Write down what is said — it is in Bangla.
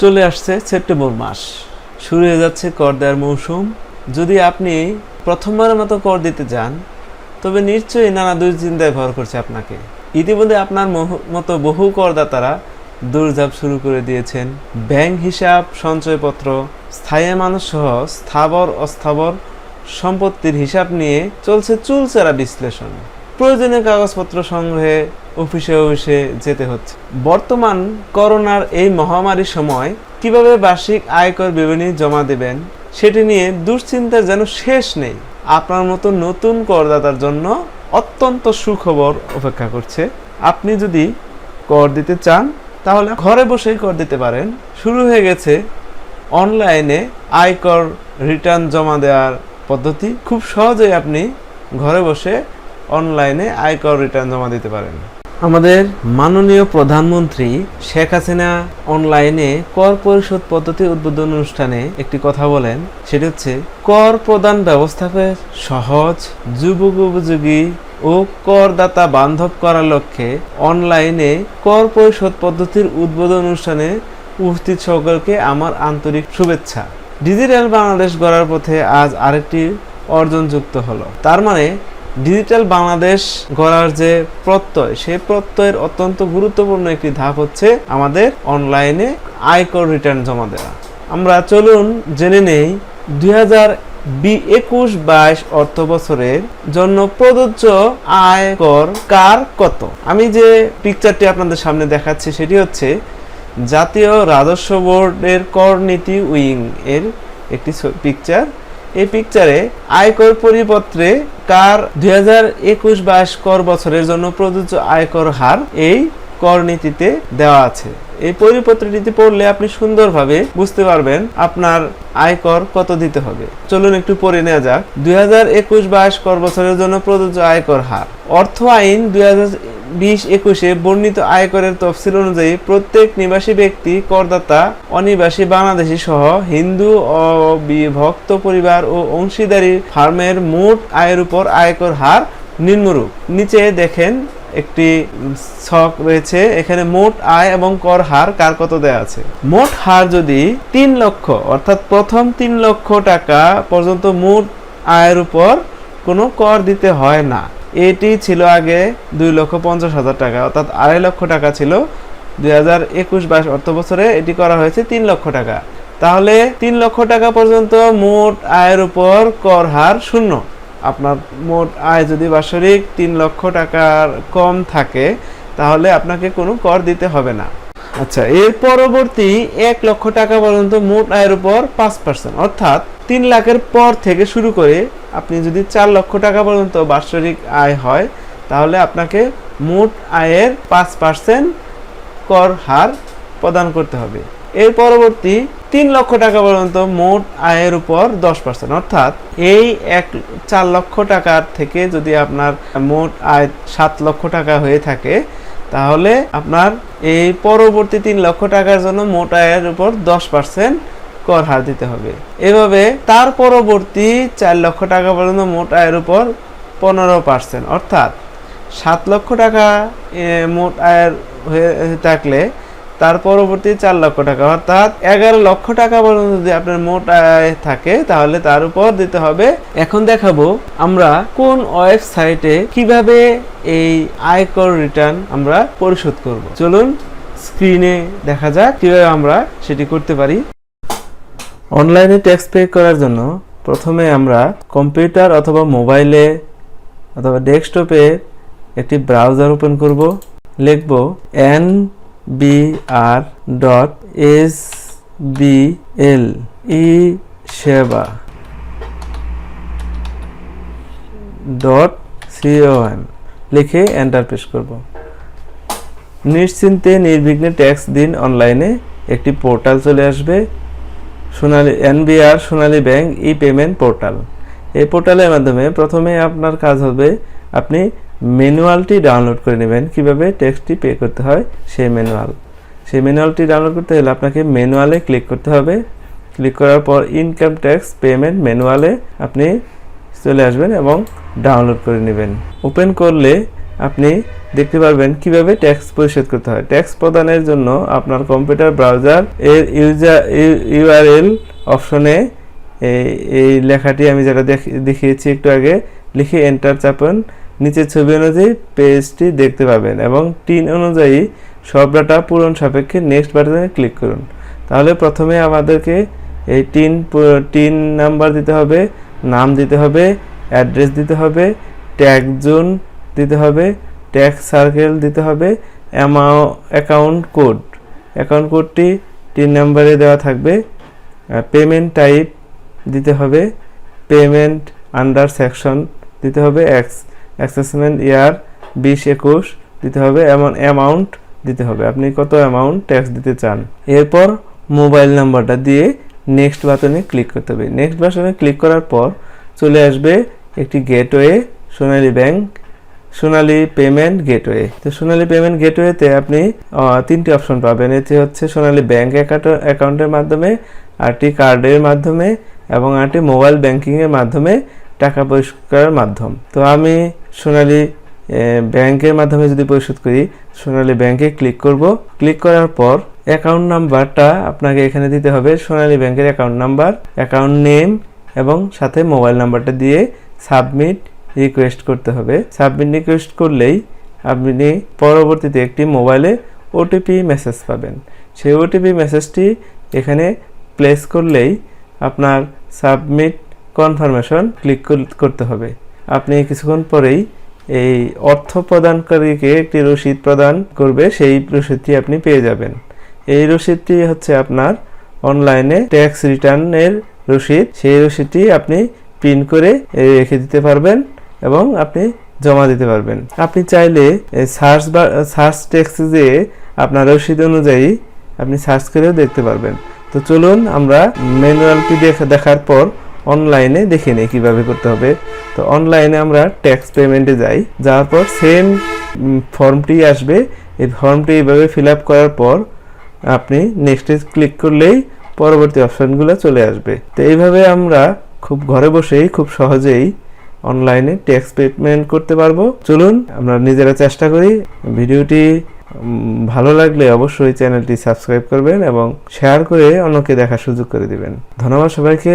চলে আসছে সেপ্টেম্বর মাস। শুরু হয়ে যাচ্ছে কর দেওয়ার মৌসুম। যদি আপনি প্রথমবারের মতো কর দিতে যান, তবে নিশ্চয়ই নানা দুশ্চিন্তায় ভর করছে আপনাকে। ইতিমধ্যে আপনার মতো বহু করদাতারা দৌড়ঝাঁপ শুরু করে দিয়েছেন। ব্যাংক হিসাব, সঞ্চয়পত্র, স্থায়ী মানুষ সহ স্থাবর অস্থাবর সম্পত্তির হিসাব নিয়ে চলছে চুলচেরা বিশ্লেষণ। প্রয়োজনীয় কাগজপত্র সংগ্রহে অফিসে অফিসে যেতে হচ্ছে। বর্তমান করোনার এই মহামারীর সময় কীভাবে বার্ষিক আয়কর বিবরণী জমা দেবেন, সেটি নিয়ে দুশ্চিন্তার যেন শেষ নেই, আপনার মতো নতুন করদাতার জন্য অত্যন্ত সুখবর অপেক্ষা করছে। আপনি যদি কর দিতে চান, তাহলে ঘরে বসেই কর দিতে পারেন। শুরু হয়ে গেছে অনলাইনে আয়কর রিটার্ন জমা দেওয়ার পদ্ধতি। খুব সহজেই আপনি ঘরে বসে অনলাইনে আয়কর রিটার্ন জমা দিতে পারেন। আমাদের মাননীয় প্রধানমন্ত্রী শেখ হাসিনা অনলাইনে কর পরিশোধ পদ্ধতি উদ্বোধন অনুষ্ঠানে একটি কথা বলেন। সেটি হচ্ছে, কর প্রদান ব্যবস্থাকে সহজ, যুবক উপযোগী ও করদাতা বান্ধব করার লক্ষ্যে অনলাইনে কর পরিশোধ পদ্ধতির উদ্বোধন অনুষ্ঠানে উপস্থিত সকলকে আমার আন্তরিক শুভেচ্ছা। ডিজিটাল বাংলাদেশ গড়ার পথে আজ আরেকটি অর্জন যুক্ত হলো। তার মানে ডিজিটাল বাংলাদেশ গড়ার যে প্রত্যয় সেই প্রত্যয়ের অত্যন্ত গুরুত্বপূর্ণ একটি ধাপ হচ্ছে আমাদের অনলাইনে আয়কর রিটার্ন জমা দেওয়া। আমরা চলুন জেনে নেই দুই হাজার বি একুশ বাইশ অর্থ বছরের জন্য প্রযোজ্য আয়কর কার কত? আমি যে পিকচারটি আপনাদের সামনে দেখাচ্ছি, সেটি হচ্ছে জাতীয় রাজস্ব বোর্ডের কর নীতি উইং এর একটি পিকচার এই পিকচারে আয়কর পরিপত্রে কার দুই হাজার একুশ বাইশ কর বছরের জন্য প্রযোজ্য আয়কর হার এই কর নীতিতে দেওয়া আছে। এই পরিপত্রটিতে পড়লে আপনি সুন্দরভাবে বুঝতে পারবেন আপনার আয়কর কত দিতে হবে। চলুন একটু পড়ে নেওয়া যাক। দুই হাজার একুশ বাইশ কর বছরের জন্য প্রযোজ্য আয়কর হার। অর্থ আইন দুই হাজার বিশ একুশে বর্ণিত আয়করের তফসিল অনুযায়ী প্রত্যেক নিবাসী ব্যক্তি, করদাতা, অনিবাসী বাংলাদেশী সহ হিন্দু ও বিভক্ত পরিবার ও অংশীদারি ফার্মের মোট আয়ের উপর আয়কর হার নিম্নরূপ। নিচে দেখেন একটি ছক রয়েছে, এখানে মোট আয় এবং কর হার কার কত দেয়া আছে? মোট হার যদি তিন লক্ষ, অর্থাৎ প্রথম তিন লক্ষ টাকা পর্যন্ত মোট আয়ের উপর কোনো কর দিতে হয় না এটি ছিল আগে দুই লক্ষ পঞ্চাশ হাজার টাকা, অর্থাৎ আড়াই লক্ষ টাকা ছিল। দুই হাজার একুশ বাইশ অর্থ বছরে এটি করা হয়েছে তিন লক্ষ টাকা। তাহলে তিন লক্ষ টাকা পর্যন্ত মোট আয়ের উপর কর হার শূন্য। আপনার মোট আয় যদি বাৎসরিক তিন লক্ষ টাকার কম থাকে, তাহলে আপনাকে কোনো কর দিতে হবে না। আচ্ছা এর পরবর্তী এক লক্ষ টাকা পর্যন্ত মোট আয়ের উপর পাঁচ পার্সেন্ট অর্থাৎ তিন লাখের পর থেকে শুরু করে আপনি যদি চার লক্ষ টাকা পর্যন্ত বাৎসরিক আয় হয়, তাহলে আপনাকে মোট আয়ের পাঁচ পার্সেন্ট কর হার প্রদান করতে হবে। এর পরবর্তী তিন লক্ষ টাকা পর্যন্ত মোট আয়ের উপর দশ পার্সেন্ট অর্থাৎ এই এক, চার লক্ষ টাকার থেকে যদি আপনার মোট আয় সাত লক্ষ টাকা হয়ে থাকে তাহলে আপনার এই পরবর্তী তিন লক্ষ টাকার জন্য মোট আয়ের উপর দশ পার্সেন্ট কর হার দিতে হবে। এভাবে তার পরবর্তী চার লক্ষ টাকা পর্যন্ত মোট আয়ের উপর পনেরো পার্সেন্ট অর্থাৎ সাত লক্ষ টাকা মোট আয়ের হয়ে থাকলে তার পরবর্তী চার লক্ষ টাকা। অর্থাৎ এগারো লক্ষ টাকা পর্যন্ত যদি আপনার মোট আয় থাকে, তাহলে তার উপর দিতে হবে। এখন দেখাবো আমরা কোন ওয়েবসাইটে কীভাবে এই আয়কর রিটার্ন আমরা পরিশোধ করব। চলুন স্ক্রিনে দেখা যাক কীভাবে আমরা সেটি করতে পারি। অনলাইনে ট্যাক্স পে করার জন্য প্রথমে আমরা কম্পিউটার অথবা মোবাইলে অথবা ডেস্কটপে একটি ব্রাউজার ওপেন করব। লিখব N B R dot S B L E সেবা ডট সিওএম লিখে এন্টার প্রেস করব। নিশ্চিন্তে নির্বিঘ্নে ট্যাক্স দিন অনলাইনে একটি পোর্টাল চলে আসবে। Sonali NBR Sonali bank E payment portal এই পোর্টালের মাধ্যমে প্রথমে আপনার কাজ হবে আপনি ম্যানুয়ালটি ডাউনলোড করে নেবেন। কীভাবে? ট্যাক্সটি পে করতে হয় সেই ম্যানুয়াল সেই ম্যানুয়ালটি ডাউনলোড করতে হলে আপনাকে ম্যানুয়ালে ক্লিক করতে হবে। ক্লিক করার পর ইনকাম ট্যাক্স পেমেন্ট ম্যানুয়ালে আপনি চলে আসবেন এবং ডাউনলোড করে নেবেন। ওপেন করলে আপনি দেখতে পারবেন কীভাবে ট্যাক্স পরিশোধ করতে হয়। ট্যাক্স প্রদানের জন্য আপনার কম্পিউটার ব্রাউজার এর ইউজার ইউআরএল অপশনে এই লেখাটি আমি যেটা দেখ- দেখিয়েছি একটু আগে, লিখে এন্টার চাপুন। নিচে ছবি অনুযায়ী পেজটি দেখতে পাবেন এবং টিন অনুযায়ী সব ডাটা পূরণ সাপেক্ষে নেক্সট বাটনে ক্লিক করুন। তাহলে প্রথমে আমাদেরকে এই টিন টিন নাম্বার দিতে হবে, নাম দিতে হবে অ্যাড্রেস দিতে হবে ট্যাগ জোন দিতে হবে ট্যাক্স সার্কেল দিতে হবে অ্যামাউ অ্যাকাউন্ট কোড অ্যাকাউন্ট কোডটি টিন নাম্বারে দেওয়া থাকবে। পেমেন্ট টাইপ দিতে হবে পেমেন্ট আন্ডার সেকশন দিতে হবে এক্স অ্যাসেসমেন্ট ইয়ার বিশ একুশ দিতে হবে, এমন অ্যামাউন্ট দিতে হবে। আপনি কত অ্যামাউন্ট ট্যাক্স দিতে চান? এরপর মোবাইল নাম্বারটা দিয়ে নেক্সট বাটনে ক্লিক করতে হবে। নেক্সট বাটনে ক্লিক করার পর চলে আসবে একটি gateway Sonali bank Sonali payment gateway তো সোনালী পেমেন্ট গেটওয়েতে আপনি তিনটি অপশন পাবেন। এতে হচ্ছে সোনালী ব্যাংক অ্যাকাউন্টের মাধ্যমে আরটি কার্ডের মাধ্যমে এবং আরটি মোবাইল ব্যাংকিংয়ের মাধ্যমে টাকা পরিশোধ করার মাধ্যম। তো আমি সোনালী ব্যাংকের মাধ্যমে যদি পরিশোধ করি, সোনালী ব্যাংকে ক্লিক করব। ক্লিক করার পর অ্যাকাউন্ট নাম্বারটা আপনাকে এখানে দিতে হবে, সোনালী ব্যাংকের অ্যাকাউন্ট নাম্বার অ্যাকাউন্ট নেম এবং সাথে মোবাইল নাম্বারটা দিয়ে সাবমিট রিকোয়েস্ট করতে হবে। সাবমিট রিকোয়েস্ট করলেই আপনি পরবর্তীতে একটি মোবাইলে ওটিপি মেসেজ পাবেন। সেই ওটিপি মেসেজটি এখানে প্লেস করলেই আপনার সাবমিট কনফার্মেশন ক্লিক করতে হবে। আপনি কিছুক্ষণ পরেই এই অর্থ প্রদানকারীকে একটি রসিদ প্রদান করবে, সেই রসিদটি আপনি পেয়ে যাবেন। এই রসিদটি হচ্ছে আপনার অনলাইনে ট্যাক্স রিটার্নের রসিদ। সেই রসিদটি আপনি প্রিন্ট করে রেখে দিতে পারবেন এবং আপনি জমা দিতে পারবেন। আপনি চাইলে সার্চ বা, সার্চ টেক্সে যেয়ে আপনার রসিদ অনুযায়ী আপনি সার্চ করেও দেখতে পারবেন। তো চলুন আমরা ম্যানুয়ালটি দেখার পর অনলাইনে দেখে নিই কীভাবে করতে হবে। তো অনলাইনে আমরা ট্যাক্স পেমেন্টে যাই, যাওয়ার পর সেম ফর্মটি আসবে। এই ফর্মটি এইভাবে ফিল আপ করার পর আপনি নেক্সটে ক্লিক করলেই পরবর্তী অপশানগুলো চলে আসবে। তো এইভাবে আমরা খুব ঘরে বসেই খুব সহজেই অনলাইনে ট্যাক্স পেমেন্ট করতে পারব। চলুন, আমরা নিজেরা চেষ্টা করি। ভিডিওটি ভালো লাগলে অবশ্যই চ্যানেলটি সাবস্ক্রাইব করবেন এবং শেয়ার করে অন্যকে দেখার সুযোগ করে দিবেন। ধন্যবাদ সবাইকে।